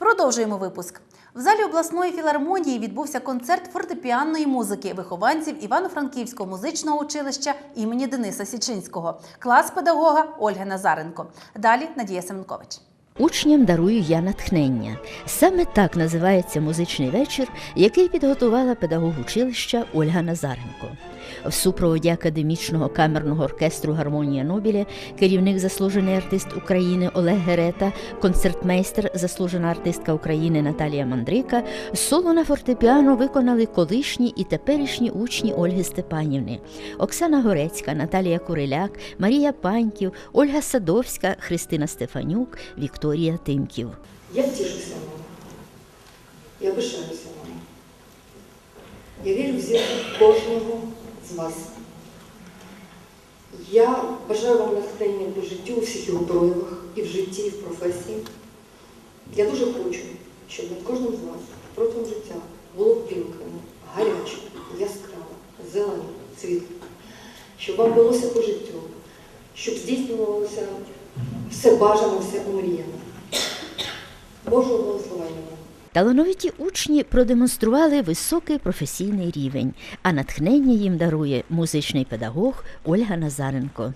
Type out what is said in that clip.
Продовжуємо випуск. В залі обласної філармонії відбувся концерт фортепіанної музики вихованців Івано-Франківського музичного училища імені Дениса Січинського, клас педагога Ольги Назаренко. Далі Надія Семенкович. Учням дарую я натхнення. Саме так називається музичний вечір, який підготувала педагог училища Ольга Назаренко. В супроводі академічного камерного оркестру Гармонія Нобіля керівник заслужений артист України Олег Герета, концертмейстер, заслужена артистка України Наталія Мандрика, соло на фортепіано виконали колишні і теперішні учні Ольги Степанівни, Оксана Горецька, Наталія Куриляк, Марія Паньків, Ольга Садовська, Христина Стефанюк, Вікторія Тимків. Я тішуся вами. Я пишаюся вами. Я вірю в зірку кожного вас. Я бажаю вам натхнення по життю у всіх його проявах і в житті, і в професії. Я дуже хочу, щоб над кожним з вас протягом життя було впілкане, гаряче, яскраве, зелене, світле. Щоб вам велося по життю, щоб здійснювалося все бажане, все омріяне. Божого благословення вам. Талановиті учні продемонстрували високий професійний рівень, а натхнення їм дарує музичний педагог Ольга Назаренко.